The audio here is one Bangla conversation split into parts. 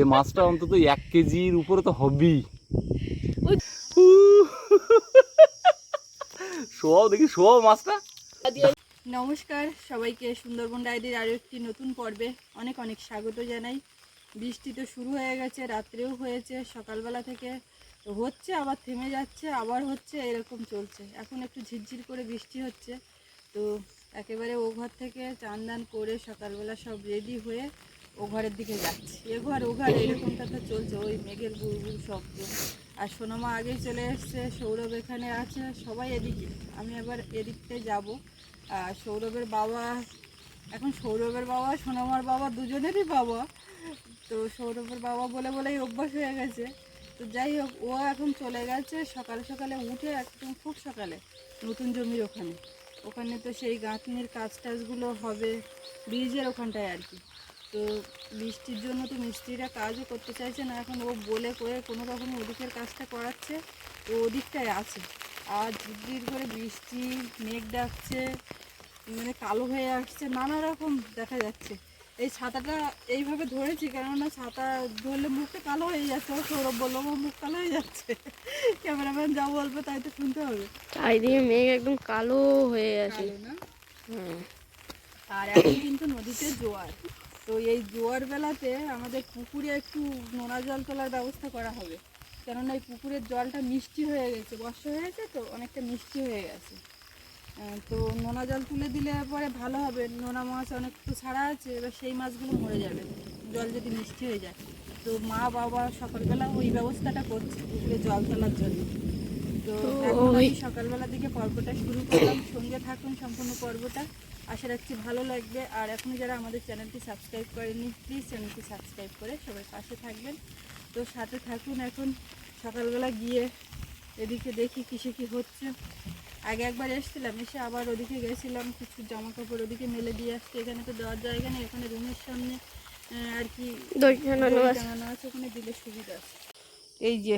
এই মাছটা অন্তত এক কেজির উপরে তো হবেই। শোয়াও দেখি শোয়াও মাছটা। নমস্কার সবাইকে সুন্দরবন ডায়েরির আরও একটি নতুন পর্বে অনেক অনেক স্বাগত জানাই। বৃষ্টি তো শুরু হয়ে গেছে রাত্রেও হয়েছে সকালবেলা থেকে হচ্ছে আবার থেমে যাচ্ছে আবার হচ্ছে এরকম চলছে। এখন একটু ঝিরঝির করে বৃষ্টি হচ্ছে। তো একেবারে ও ঘর থেকে চান দান করে সকালবেলা সব রেডি হয়ে ও ঘরের দিকে যাচ্ছে। এ ঘর ও ঘর এরকমটা তো চলছে, ওই মেঘের বুড়বুড় শব্দ। আর সোনামা আগেই চলে এসছে, সৌরভ এখানে আছে, সবাই এদিকে। আমি আবার এদিকটায় যাব। আর সৌরভের বাবা, এখন সৌরভের বাবা, সোনামার বাবা দুজনেরই বাবা। তো সৌরভের বাবা বলে বলেই অভ্যাস হয়ে গেছে। তো যাই হোক, ও এখন চলে গেছে সকালে সকালে উঠে একদম খুব সকালে নতুন জমির ওখানে। ওখানে তো সেই গাঁথনির কাজ টাজগুলো হবে, ব্রিজের ওখানটায় আর কি। তো বৃষ্টির জন্য তো মিস্ত্রিরা কাজও করতে চাইছে না এখন ও বলে করে কোনো রকম ওদিকের কাজটা করাচ্ছে তো ওদিকটায় আছে। আর ঝিরঝির করে বৃষ্টি মেঘ ডাকছে মানে কালো হয়ে আসছে নানা রকম দেখা যাচ্ছে। এই ছাতাটা এইভাবে ধরেছি কেননা ছাতা ধরলে মুখটা কালো হয়ে যাচ্ছে। ও সৌরভ বলল আমার মুখ কালো হয়ে যাচ্ছে। ক্যামেরাম্যান যা বলবে তাই তো শুনতে হবে। চারিদিকে মেঘ একদম কালো হয়ে আছে। না? হুম। আর এখন কিন্তু নদীতে জোয়ার। তো এই জোয়ার বেলাতে আমাদের পুকুরে একটু নোনা জল তোলার ব্যবস্থা করা হবে। কেননা এই পুকুরের জলটা মিষ্টি হয়ে গেছে বর্ষা হয়েছে তো অনেকটা মিষ্টি হয়ে গেছে। তো নোনা জল তুলে দিলে পরে ভালো হবে নোনা মাছ অনেক একটু ছাড়া আছে এবার সেই মাছগুলো মরে যাবে জল যদি মিষ্টি হয়ে যায়। তো মা বাবা সকালবেলা ওই ব্যবস্থাটা করছে পুকুরে জল তোলার জন্য। তো সকালবেলা থেকে পর্বটা শুরু করলাম সঙ্গে থাকুন সম্পূর্ণ পর্বটা। আশা রাখছি ভালো লাগবে। আর এখনও যারা আমাদের চ্যানেলটি সাবস্ক্রাইব করেনি প্লিজ চ্যানেলটি সাবস্ক্রাইব করে সবাই পাশে থাকবেন। তো সাথে থাকুন এখন সকালবেলা গিয়ে এদিকে দেখি কিসে কি হচ্ছে। আগে একবার এসেছিলাম এসে আবার ওদিকে গেছিলাম কিছু জামা কাপড় ওদিকে মেলে দিয়ে আসছি। এখানে তো দেওয়ার জায়গা নেই এখানে রুমের সামনে আর কি টাঙানো আছে ওখানে দিলে সুবিধা আছে। এই যে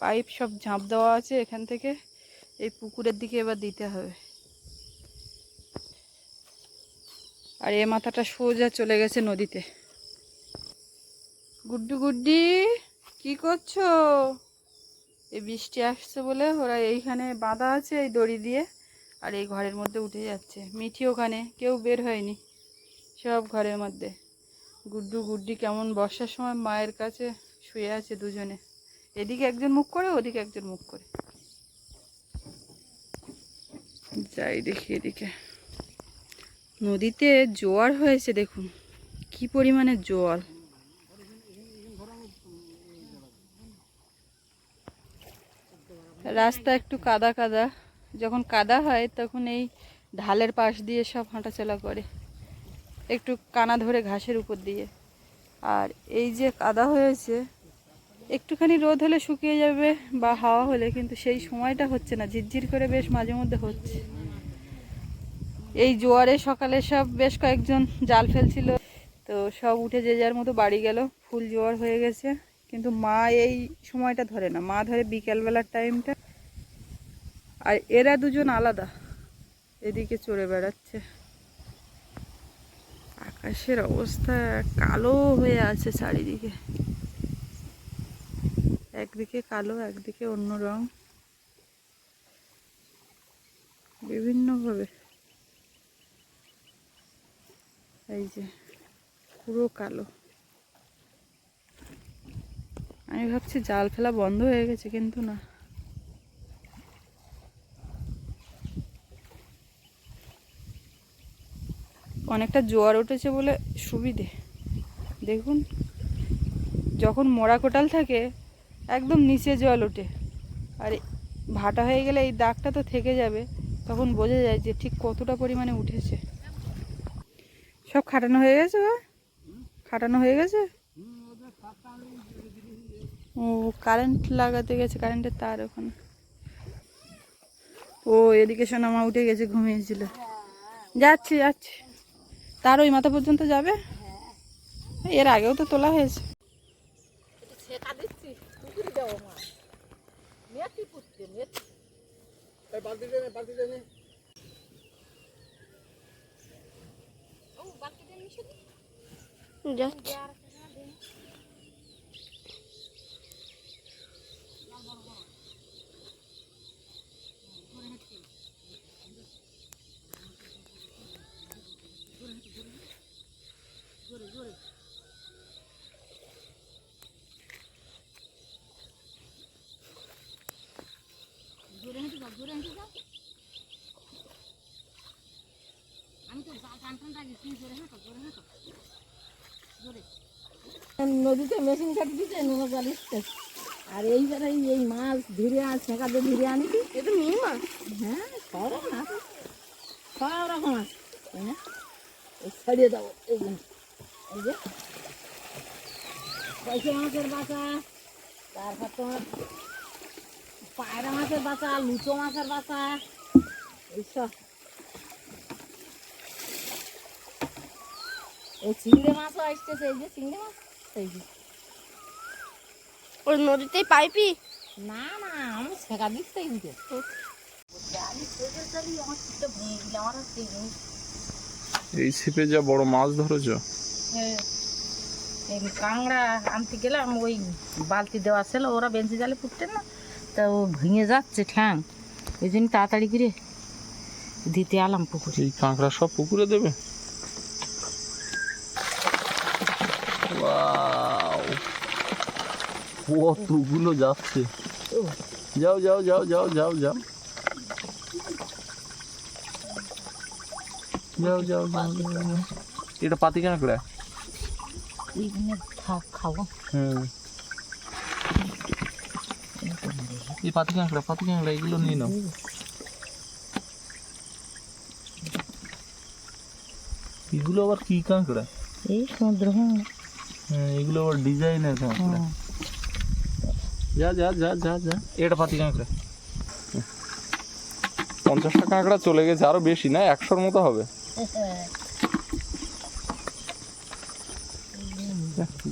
পাইপ সব ঝাঁপ দেওয়া আছে এখান থেকে এই পুকুরের দিকে এবার দিতে হবে। আর এ মাথাটা সোজা চলে গেছে নদীতে। গুড্ডু গুড্ডি, কি করছ? এই বৃষ্টি আসছে বলে ওরা এইখানে বাঁধা আছে এই দড়ি দিয়ে আর এই ঘরের মধ্যে উঠে যাচ্ছে। মিঠি ওখানে, কেউ বের হয়নি সব ঘরের মধ্যে। গুড্ডু গুড্ডি কেমন বর্ষার সময় মায়ের কাছে শুয়ে আছে দুজনে। এদিকে একজন মুখ করে, ওদিকে একজন মুখ করে। যাই দেখি এদিকে। নদীতে জোয়ার হয়েছে, দেখুন। কি পরিমাণে জল রাস্তা একটু কাদা কাদা। যখন কাদা হয়, তখন এই ঢালের পাশ দিয়ে সব হাঁটাচলা করে। একটু কানা ধরে ঘাসের উপর দিয়ে। আর এই যে কাদা হয়েছে, একটুখানি রোদ হলে শুকিয়ে যাবে বা হাওয়া হলে, কিন্তু সেই সময়টা হচ্ছে না। ঝিরঝির করে বেশ মাঝে মধ্যে হচ্ছে। এই জোয়ারে সকালে সব বেশ কয়েকজন জাল ফেলছিল। তো সব উঠে যে যার মতো বাড়ি গেল। ফুল জোয়ার হয়ে গেছে। কিন্তু মা এই সময়টা ধরে না। মা ধরে বিকেলবেলার টাইমটা। আর এরা দুজন আলাদা। এদিকে চড়ে বেড়াচ্ছে। আকাশের অবস্থা কালো হয়ে আছে চারিদিকে। একদিকে কালো, একদিকে অন্য রং। বিভিন্নভাবে। এই যে, পুরো কালো। আমি ভাবছি জাল ফেলা বন্ধ হয়ে গেছে, কিন্তু না। অনেকটা জোয়ার উঠেছে বলে সুবিধে। দেখুন, যখন মোড়া কোটাল থাকে, একদম নিচে জল ওঠে। আর, ভাটা হয়ে গেলে এই দাগটা তো থেকে যাবে, তখন বোঝা যায় যে ঠিক কতটা পরিমাণে উঠেছে। সব খাটানো হয়ে গেছে খাটানো হয়ে গেছে? ও কারেন্ট লাগাতে গেছে কারেন্টের তার ওখানে। ও, এদিকে সোনামা উঠে গেছে, ঘুমিয়েছিল। যাচ্ছি যাচ্ছি। তার ওই মাথা পর্যন্ত যাবে? এর আগেও তো তোলা হয়েছে। যাচ্ছে। আমি তো গান টান রাখি তুই জোরে হ্যাঁ তো জোরে হ্যাঁ তো নদীতে মেশিন কাটি দিতে নোনা জল এসছে। আর এইবারে এই- এই মাছ ধীরে ছেঁকা দিয়ে ধীরে আনিছি। এ তো মিনি মাছ। হ্যাঁ সব রকম আছে সব রকম আছে তাই না। এই দেবো এই যে। এই যে। পয়সা মাছের বাচ্চা তারপর তোমার পায়রা মাছের বাচ্চা লুচো মাছের বাচ্চা। এইসব এই চিংড়ি মাছও আসতেছে এই যে চিংড়ি মাছ? এই যে। ওই নদীতেই পাইপি? না না আমি শেখা দিচ্ছি এই ছিপে যা বড় মাছ ধরেছ? এই কাংড়া আনতে গেলাম ওই বালতি দেওয়া ছিল ওরা বেঞ্চি জালে পুঁততে না তা ও ভেঙে যাচ্ছে ঠ্যাং। ওই জন্য তাড়াতাড়ি করে দিতে আলাম পুকুরে। এই কাঁকড়া সব পুকুরে দেবে? কতগুলো যাচ্ছে। যাও যাও যাও যাও যাও যাও। যাও যাও যাও যাও, যাও। এটা পাতি কাঁকড়া এইখানে থাক খাব। হ্যাঁ এই পাতি কাঁকড়া পাতি কাঁকড়া এগুলো নিয়ে নাও। এগুলো আবার কি কাঁকড়া? এই সমুদ্র কাঁকড়া। হ্যাঁ এগুলো আবার ডিজাইনের কাঁকড়া। হুম। যা যা যা যা যা। এটা পাতি কাঁকড়া পঞ্চাশটা কাঁকড়া চলে গেছে আরও বেশি না? একশোর মতো হবে।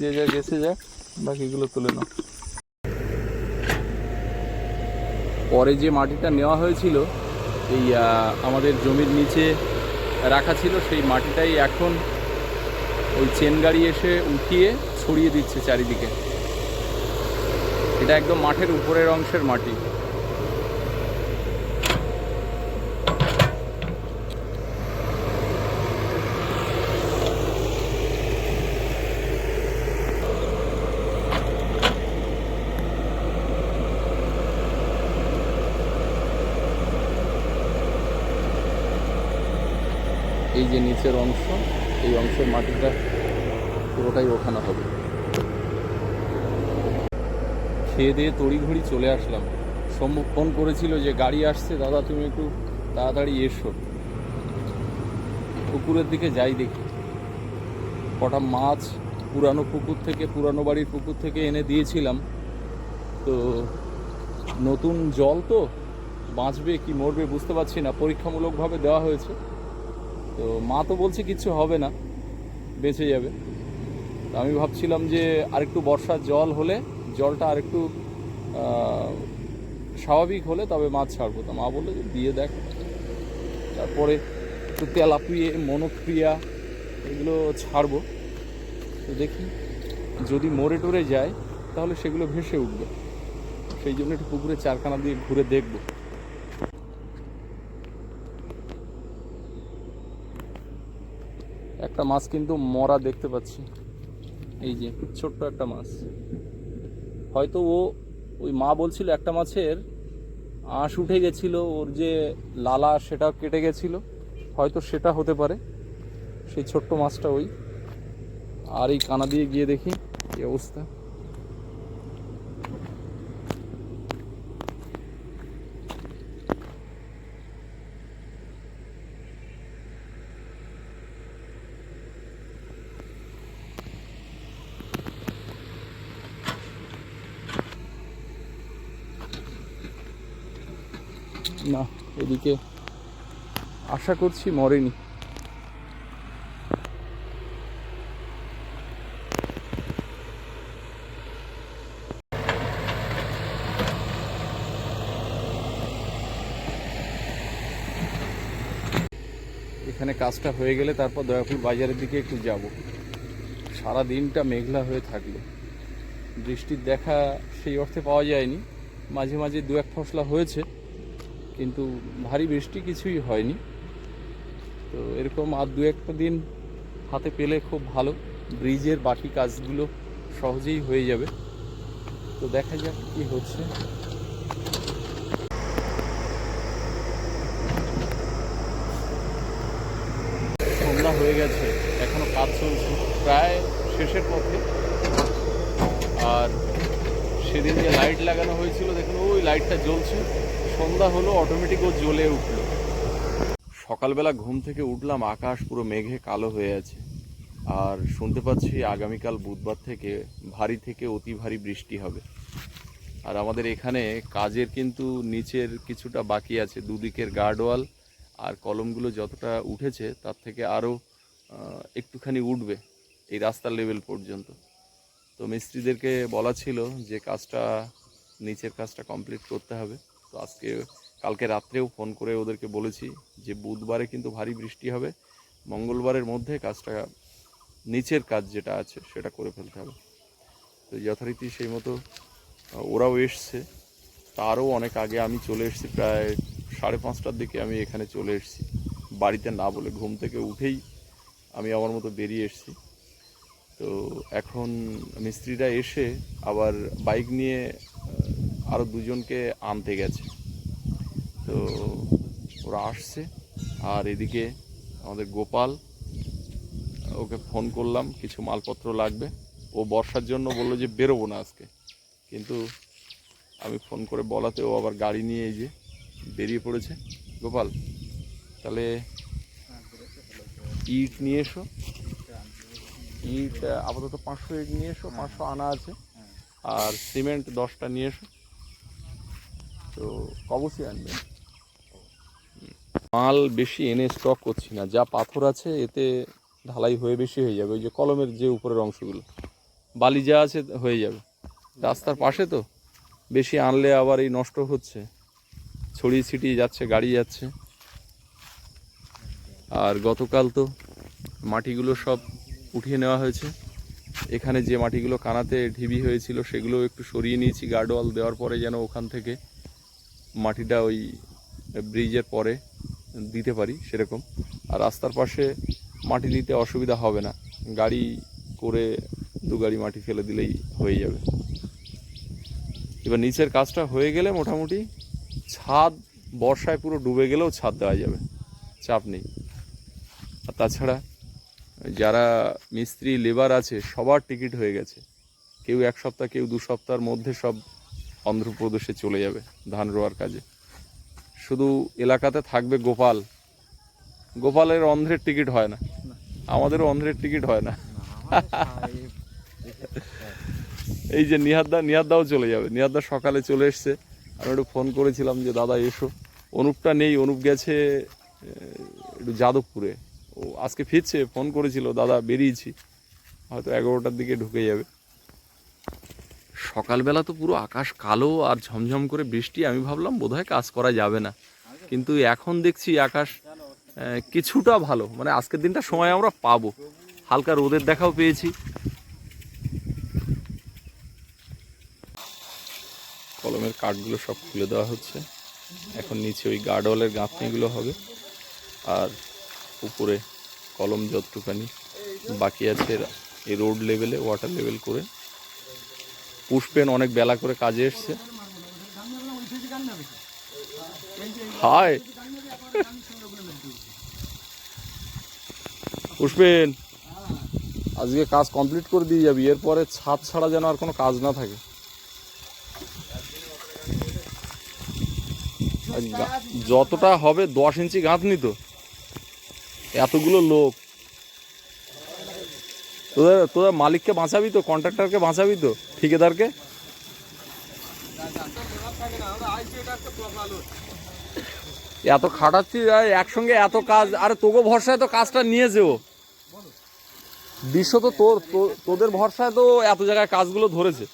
যে যা গেছে যাক বাকিগুলো তুলে নাও। পরে যে মাটিটা নেওয়া হয়েছিল এই আমাদের জমির নিচে রাখা ছিল সেই মাটিটাই এখন ওই চেন গাড়ি এসে উঠিয়ে ছড়িয়ে দিচ্ছে চারিদিকে। এটা একদম মাঠের উপরের অংশের মাটি। এই যে নিচের অংশ, এই অংশের মাটিটা পুরোটাই ওখানে হবে। খেয়ে দিয়ে তড়িঘড়ি চলে আসলাম। সম্মুখ ফোন করেছিল যে, গাড়ি আসছে, দাদা তুমি একটু তাড়াতাড়ি এসো। পুকুরের দিকে যাই দেখি। কটা মাছ পুরানো পুকুর থেকে, পুরানো বাড়ির পুকুর থেকে এনে দিয়েছিলাম। তো নতুন জল তো? বাঁচবে কি মরবে বুঝতে পারছি না। পরীক্ষামূলকভাবে দেওয়া হয়েছে। তো মা তো বলছে কিচ্ছু হবে না, বেঁচে যাবে। আমি ভাবছিলাম যে, আরেকটু বর্ষার জল হলে জলটা আরেকটু স্বাভাবিক হলে তবে মাছ ছাড়বো। তো মা বলল যে দিয়ে দেখ। তারপরে একটু তেলাপিয়ে, মনোক্রিয়া এগুলো ছাড়বো। তো দেখি যদি মরে টরে যায়, তাহলে সেগুলো ভেসে উঠবে। সেই জন্য একটু পুকুরে চারখানা দিয়ে ঘুরে দেখব। একটা মাছ কিন্তু মরা দেখতে পাচ্ছি। এই যে, ছোট্ট একটা মাছ। হয়তো ও ওই মা বলছিল একটা মাছের আঁশ উঠে গেছিল, ওর যে লালা সেটা কেটে গেছিল, হয়তো সেটা হতে পারে। সেই ছোট্ট মাছটা ওই। আর এই কানা দিয়ে গিয়ে দেখি কি অবস্থা। না, এদিকে আশা করছি মরেনি। এখানে কাজটা হয়ে গেলে তারপর দয়াপুর বাজারের দিকে একটু যাব। সারা দিনটা মেঘলা হয়ে থাকল। বৃষ্টির দেখা সেই অর্থে পাওয়া যায়নি। মাঝে মাঝে দু এক ফসলা হয়েছে। কিন্তু ভারী বৃষ্টি কিছুই হয়নি। তো এরকম আর দু একটা দিন হাতে পেলে খুব ভালো। ব্রিজের বাকি কাজগুলো সহজেই হয়ে যাবে। তো দেখা যাক কী হচ্ছে। সন্ধ্যা হয়ে গেছে, এখনও কাজ চলছে। প্রায় শেষের পথে। আর সেদিন যে লাইট লাগানো হয়েছিল, দেখুন, ওই লাইটটা জ্বলছে। সন্ধ্যা হলো অটোমেটিক ও জ্বলে উঠল। সকালবেলা ঘুম থেকে উঠলাম, আকাশ পুরো মেঘে কালো হয়ে আছে। আর শুনতে পাচ্ছি আগামীকাল বুধবার থেকে ভারী থেকে অতি ভারী বৃষ্টি হবে। আর আমাদের এখানে কাজের কিন্তু নিচের কিছুটা বাকি আছে, দুদিকের গার্ডওয়াল আর কলমগুলো যতটা উঠেছে, তার থেকে আরও একটুখানি উঠবে এই রাস্তার লেভেল পর্যন্ত। তো মিস্ত্রিদেরকে বলা ছিল যে কাজটা, নিচের কাজটা কমপ্লিট করতে হবে। তো আজকে, কালকে রাত্রেও ফোন করে ওদেরকে বলেছি যে বুধবারে কিন্তু ভারী বৃষ্টি হবে। মঙ্গলবারের মধ্যে কাজটা, নিচের কাজ যেটা আছে সেটা করে ফেলতে হবে। তো যথারীতি সেই মতো, ওরাও এসছে। তারও অনেক আগে আমি চলে এসেছি, প্রায় সাড়ে পাঁচটার দিকে আমি এখানে চলে এসেছি। বাড়িতে না বলে ঘুম থেকে উঠেই আমি আমার মতো বেরিয়ে এসেছি। তো এখন মিস্ত্রিরা এসে আবার বাইক নিয়ে আরও দুজনকে আনতে গেছে। তো ওরা আসছে আর এদিকে আমাদের গোপাল ওকে ফোন করলাম কিছু মালপত্র লাগবে। ও বর্ষার জন্য বলল যে বেরোবো না আজকে। কিন্তু আমি ফোন করে বলাতে ও আবার গাড়ি নিয়ে এই যে বেরিয়ে পড়েছে। গোপাল তাহলে ইট নিয়ে এসো। ইট আপাতত পাঁচশো ইট নিয়ে এসো পাঁচশো আনা আছে। আর সিমেন্ট দশটা নিয়ে এসো। তো কবসই আনবে। মাল বেশি এনে স্টক করছি না। যা পাথর আছে এতে ঢালাই হয়ে বেশি হয়ে যাবে। ওই যে কলমের যে উপরের অংশগুলো বালি যা আছে হয়ে যাবে। রাস্তার পাশে তো বেশি আনলে আবার এই নষ্ট হচ্ছে। ছড়িয়ে ছিটিয়ে যাচ্ছে গাড়ি যাচ্ছে। আর গতকাল তো মাটিগুলো সব উঠিয়ে নেওয়া হয়েছে। এখানে যে মাটিগুলো কানাতে ঢিবি হয়েছিল সেগুলো একটু সরিয়ে নিয়েছি। গার্ডওয়াল দেওয়ার পরে যেন ওখান থেকে মাটিটা ওই ব্রিজের পরে দিতে পারি সেরকম। আর রাস্তার পাশে মাটি নিতে অসুবিধা হবে না। গাড়ি করে দু গাড়ি মাটি ফেলে দিলেই হয়ে যাবে। এবার নিচের কাজটা হয়ে গেলে মোটামুটি ছাদ বর্ষায় পুরো ডুবে গেলেও ছাদ দেওয়া যাবে। চাপ নেই। আর তাছাড়া যারা মিস্ত্রি লেবার আছে, সবার টিকিট হয়ে গেছে। কেউ এক সপ্তাহ, কেউ দু সপ্তাহের মধ্যে সব অন্ধ্রপ্রদেশে চলে যাবে ধান রোয়ার কাজে। শুধু এলাকাতে থাকবে গোপাল। গোপালের অন্ধ্রের টিকিট হয় না। আমাদেরও অন্ধ্রের টিকিট হয় না। এই যে নিহাদ্দা নিহাদ্দাও চলে যাবে। নিহাদ্দা সকালে চলে এসছে। আমি একটু ফোন করেছিলাম যে, দাদা, এসো। অনুপটা নেই, অনুপ গেছে একটু যাদবপুরে। আজকে ফিরছে ফোন করেছিল দাদা বেরিয়েছি। হয়তো এগারোটার দিকে ঢুকে যাবে। সকালবেলা তো পুরো আকাশ কালো আর ঝমঝম করে বৃষ্টি আমি ভাবলাম বোধহয় কাজ করা যাবে না। কিন্তু এখন দেখছি আকাশ কিছুটা ভালো। মানে আজকের দিনটা সময় আমরা পাবো। হালকা রোদের দেখাও পেয়েছি। কলমের কাঠগুলো সব খুলে দেওয়া হচ্ছে। এখন নিচে ওই গার্ডওয়ালের গাঁথনিগুলো হবে। আর উপরে কলম যতটুখানি বাকি আছে এই রোড লেভেলে ওয়াটার লেভেল করে। পুষ্পেন অনেক বেলা করে কাজে এসছে। হাই পুষ্পেন আজকে কাজ কমপ্লিট করে দিয়ে যাবি, এরপরে ছাদ ছাড়া যেন আর কোনো কাজ না থাকে। যতটা হবে দশ ইঞ্চি গাঁথনি তো। এতগুলো লোক। তোদের তোদের মালিককে বাঁচাবি তো? কন্ট্রাক্টরকে বাঁচাবি তো? ঠিকাদারকে? এত খাটাচ্ছি আর একসঙ্গে এত কাজ, আরে তোকে ভরসায় তো কাজটা নিয়েছে ও। বিশ্ব তো তোর তোদের ভরসায় তো এত জায়গায় কাজগুলো ধরেছে।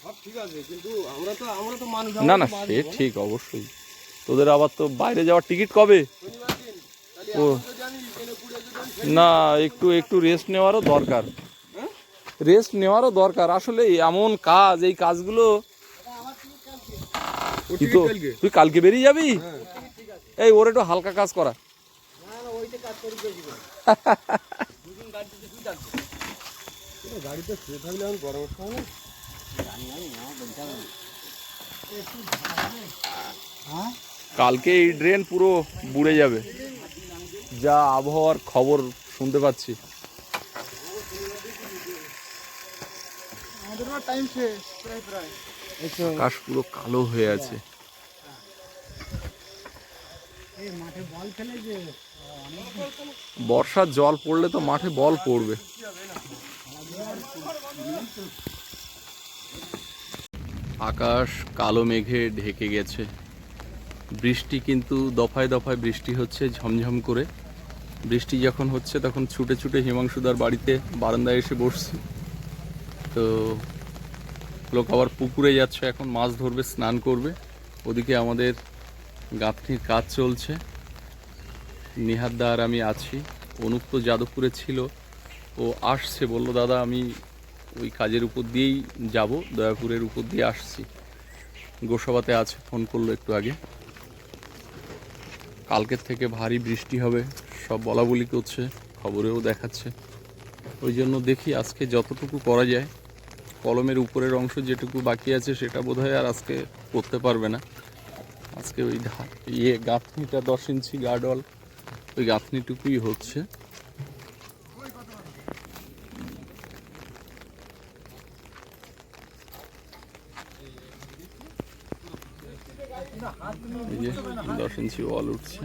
না না, সে ঠিক, অবশ্যই। তোদের আবার তো বাইরে যাওয়ার টিকিট কবে? ও না একটু একটু রেস্ট নেওয়ারও দরকার। রেস্ট নেওয়ারও দরকার। আসলে এমন কাজ এই কাজগুলো কি তো? তুই কালকে বেরিয়ে যাবি? এই ওর একটু হালকা কাজ করা। কালকে এই ড্রেন পুরো বুড়ে যাবে। যা আবহাওয়ার খবর শুনতে পাচ্ছি। আকাশ পুরো কালো হয়ে আছে। বর্ষার জল পড়লে তো মাঠে বল পড়বে। আকাশ কালো মেঘে ঢেকে গেছে। বৃষ্টি কিন্তু দফায় দফায় বৃষ্টি হচ্ছে ঝমঝম করে। বৃষ্টি যখন হচ্ছে তখন ছুটে ছুটে হিমাংশুদার বাড়িতে বারান্দায় এসে বসছি। তো লোক আবার পুকুরে যাচ্ছে, এখন মাছ ধরবে, স্নান করবে। ওদিকে আমাদের গাঁথনির কাজ চলছে। নিহাদ্দা আর আমি আছি। অনুপ তো যাদবপুরে ছিল। ও আসছে, বলল, দাদা, আমি ওই কাজের উপর দিয়েই যাব। দয়াপুরের উপর দিয়ে আসছি। গোসাবাতে আছে, ফোন করল একটু আগে। কালকের থেকে ভারী বৃষ্টি হবে। সব বলা বলি করছে, খবরেও দেখাচ্ছে। ওই জন্য দেখি আজকে যতটুকু করা যায়, কলমের উপরের অংশ যেটুকু বাকি আছে সেটা বোধহয় আর আজকে করতে পারবে না। আজকে ওই ইয়ে গাঁথনিটা দশ ইঞ্চি গার্ডওয়াল ওই গাঁথনিটুকুই হচ্ছে। দশ ইঞ্চি ওয়াল উঠছে।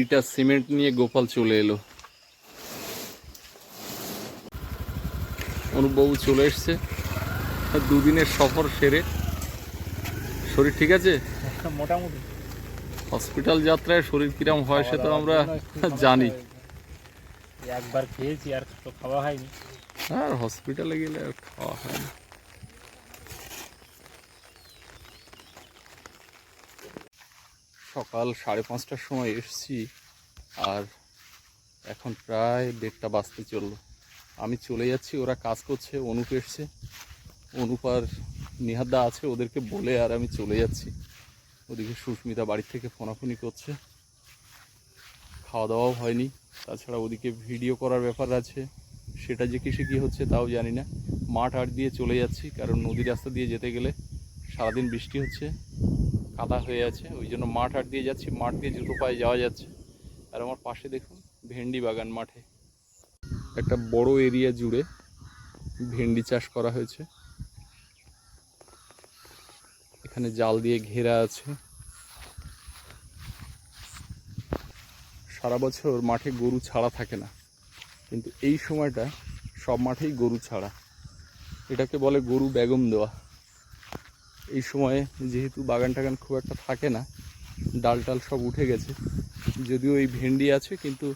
ইটা সিমেন্ট নিয়ে গোপাল চলে এলো। অনুপবাবু চলে এসছে। দুদিনের সফর সেরে। শরীর ঠিক আছে? মোটামুটি। হসপিটাল যাত্রায় শরীর কিরম হয় সে তো আমরা জানি। একবার খেয়েছি আর খাওয়া হয়নি। আর হসপিটালে গেলে আর খাওয়া হয় সকাল সাড়ে পাঁচটার সময় এসছি আর এখন প্রায় দেড়টা বাজতে চলল। আমি চলে যাচ্ছি, ওরা কাজ করছে, অনুপ এসছে। অনুপ আর নিহাদ্দা আছে, ওদেরকে বলে আর আমি চলে যাচ্ছি। ওদিকে সুস্মিতা বাড়ি থেকে ফোনাফোনি করছে। খাওয়া দাওয়াও হয়নি। তাছাড়া ওদিকে ভিডিও করার ব্যাপার আছে। সেটা যে কিসে কী হচ্ছে তাও জানি না। মাঠ আট দিয়ে চলে যাচ্ছি, কারণ নদী রাস্তা দিয়ে যেতে গেলে সারাদিন বৃষ্টি হচ্ছে। কাদা হয়ে আছে, ওই জন্য মাঠ আট দিয়ে যাচ্ছি, মাঠ দিয়ে জুতো পায়ে যাওয়া যাচ্ছে। আর আমার পাশে দেখুন, ভেন্ডি বাগান মাঠে। একটা বড় এরিয়া জুড়ে ভেন্ডি চাষ করা হয়েছে। এখানে জাল দিয়ে ঘেরা আছে। সারা বছর মাঠে গরু ছাড়া থাকে না। কিন্তু এই সময়টা সব মাঠেই গরু ছাড়া। এটাকে বলে গরু বেগম দেওয়া। এই সময়ে যেহেতু বাগান টাগান খুব একটা থাকে না ডাল টাল সব উঠে গেছে। যদিও এই ভেন্ডি আছে, কিন্তু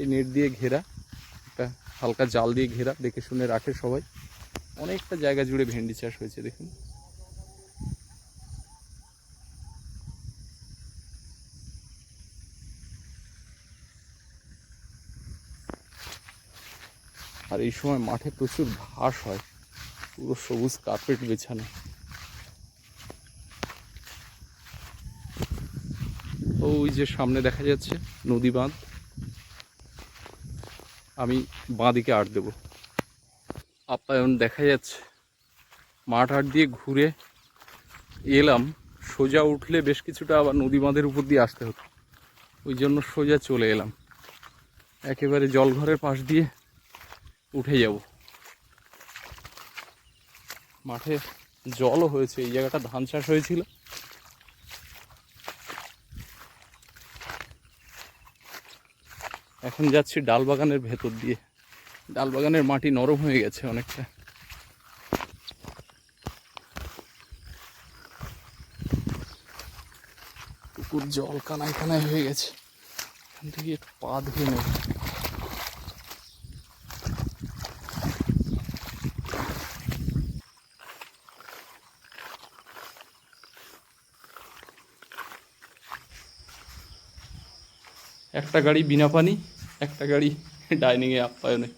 এই নেট দিয়ে ঘেরা, একটা হালকা জাল দিয়ে ঘেরা, দেখে শুনে রাখে সবাই। অনেকটা জায়গা জুড়ে ভেন্ডি চাষ হয়েছে, দেখুন। আর এই সময় মাঠে প্রচুর ঘাস হয়, পুরো সবুজ কার্পেট বেছানো। ওই যে সামনে দেখা যাচ্ছে নদী বাঁধ। আমি বাঁদিকে আট দেব। আপ্যায়ন দেখা যাচ্ছে। মাঠ আট দিয়ে ঘুরে এলাম। সোজা উঠলে বেশ কিছুটা আবার নদী বাঁধের উপর দিয়ে আসতে হতো। ওই জন্য সোজা চলে এলাম। একেবারে জলঘরের পাশ দিয়ে উঠে যাব। মাঠে জলও হয়েছে। এই জায়গাটা ধান চাষ হয়েছিল। এখন যাচ্ছি ডাল বাগানের ভেতর দিয়ে। ডাল বাগানের মাটি নরম হয়ে গেছে অনেকটা। পুকুর জল কানায় কানায় হয়ে গেছে। এখান থেকে একটু পা ধুয়ে নেব। একটা গাড়ি বিনা পানি। একটা গাড়ি ডাইনিংয়ে আপ্যায়নে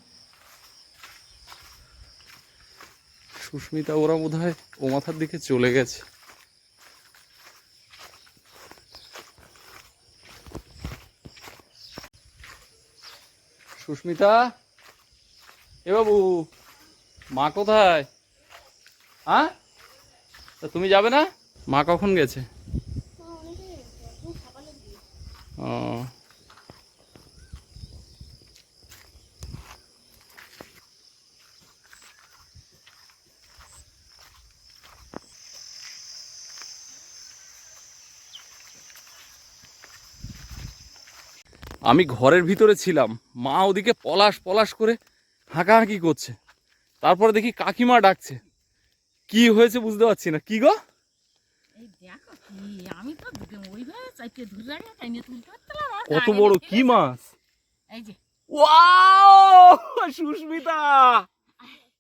সুস্মিতা ওরা বোধ হয় ও মাথার দিকে চলে গেছে। সুস্মিতা এ বাবু মা কোথায়? হ্যাঁ? তা তুমি যাবে না? মা কখন গেছে? ও। আমি ঘরের ভিতরে ছিলাম। মা ওদিকে পলাশ পলাশ করে হাঁকাহাঁকি করছে। তারপরে দেখি কাকিমা ডাকছে। কি হয়েছে বুঝতে পারছি না। কি গো। কত বড় কি মাছ? ওয়াও! সুস্মিতা!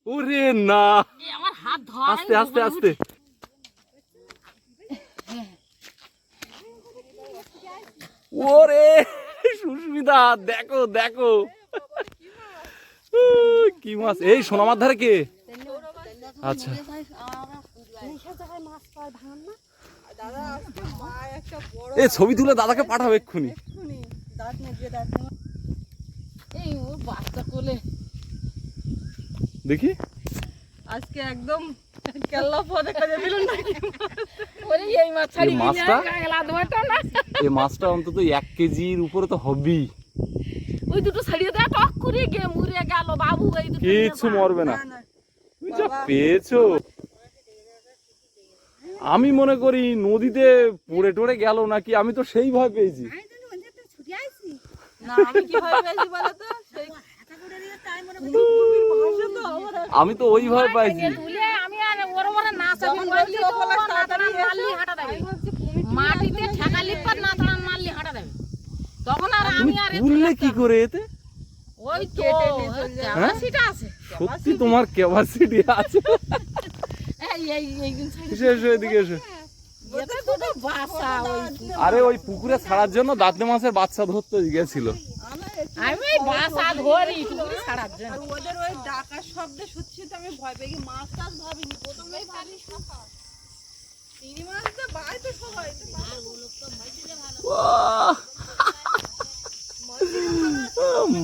ওরে না! আমার হাত ধরা আস্তে আস্তে আস্তে। ওরে! সুস্মিতা, দেখো দেখো। কি মাছ? এই সোনামার ধারে কে? আচ্ছা। এই ছবি তুলে দাদাকে পাঠাও এক্ষুনি। দেখি। আজকে একদম কেল্লা পদে নাকি ওরে এই মাছ ছাড়ি মাছটা? না? এই মাছটা অন্তত এক কেজির উপরে তো হবেই। ওই দুটো ছাড়িয়ে দেয় টক করে গিয়ে মুড়ে গেল বাবু এই দুটো যা। মরবে না। যা পেয়েছ। আমি মনে করি নদীতে পড়ে টড়ে গেল নাকি আমি তো সেই ভয় পেয়েছি। না আমি কি ভয় পেয়েছি বলো তো? সেই আমি তো ওই ভয় পাইছি ওরে না চাবি যখন বলছি বলছি তো ও বলে ও তাড়াতাড়ি নাতড়ান মারলি। হাঁটা দেবে মাটিতে তখন আর আমি আর তুললে কি করে এতে ওই তো চলে যাবে। ক্যাপাসিটি আছে সত্যি তোমার ক্যাপাসিটি আছে এই এই এসো এসো এদিকে এসো আরে ওই পুকুরে ছাড়ার জন্য দাঁতে মাছের বাচ্চা ধরতে গেছিল আমি বাসা ধরি টুকুরি ছাড়ার জন্য ওদের ওই ডাকার শব্দে সত্যি তো আমি ভয় পেয়ে গিয়ে মাছ টাছ ভাবিনি। প্রথমেই ভাবি চিংড়ি মাছ তো বাড়িতে সবাই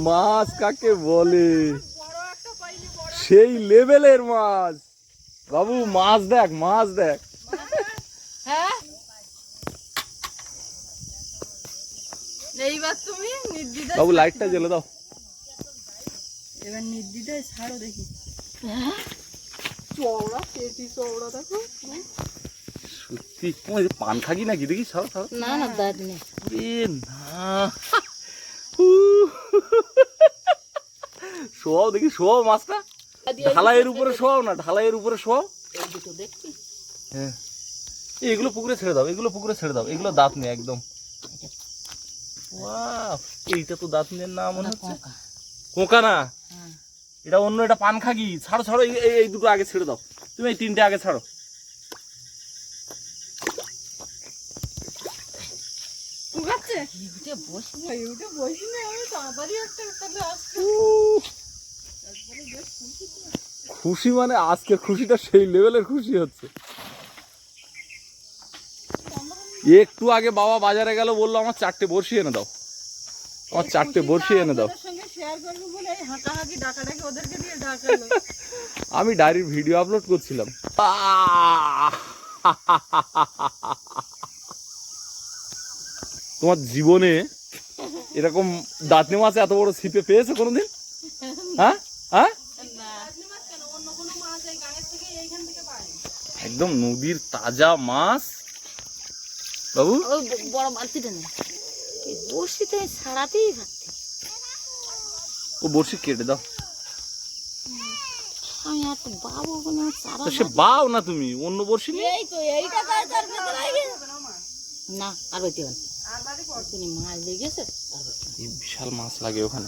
মাছ কাকে বলে? সেই লেভেলের মাছ। বাবু মাছ দেখ মাছ দেখ হ্যাঁ এইবার তুমি নির্দিদা বাবু লাইটটা জ্বেলে দাও। এবার নির্দিদায় ছাড়ো দেখি। চওড়া পেটি চওড়া দেখো। সত্যি তোমার পান খাগি নাকি? দেখি ছাড়ো ছাড়ো। না না দাঁত নেই না। শোয়াও দেখি শোয়াও মাছটা। ঢালাইয়ের উপরে শোয়াও না ঢালাইয়ের উপরে শোয়াও। এই দুটো দেখছি। হ্যাঁ। এগুলো পুকুরে ছেড়ে দাও এগুলো পুকুরে ছেড়ে দাও এগুলো দাঁত নেই একদম। ওয়াও, এইটা তো না মনে হচ্ছে? কোঁকা। না? হ্যাঁ। এটা অন্য এটা পান খাগি। ছাড়ো ছাড়ো এই- দুটো আগে ছেড়ে দাও। তুমি এই তিনটে আগে ছাড়ো। খুশি মানে আজকে খুশিটা সেই লেভেলের খুশি হচ্ছে। একটু আগে বাবা বাজারে গেল বলল আমার চারটে বড়শি এনে দাও। আমার চারটে বড়শি এনে দাও। আমি ডায়েরির ভিডিও আপলোড করছিলাম। তোমার জীবনে এরকম দাঁতনি মাছ এত বড় ছিপে পেয়েছ কোনোদিন? হ্যাঁ? হ্যাঁ? একদম নদীর তাজা মাছ। বাবু? বড় বালতিটা নেই বসিতে ছাড়াতেই ও বড়শি কেটে দাও। আমি আর তো বাবু কোনো চারা তো সে বাও না তুমি অন্য বড়শি নিয়ে? এই তো এইটা তার তার ভেতরে না আর বইতে হবে তুমি মাছ লেগেছে বিশাল মাছ লাগে ওখানে।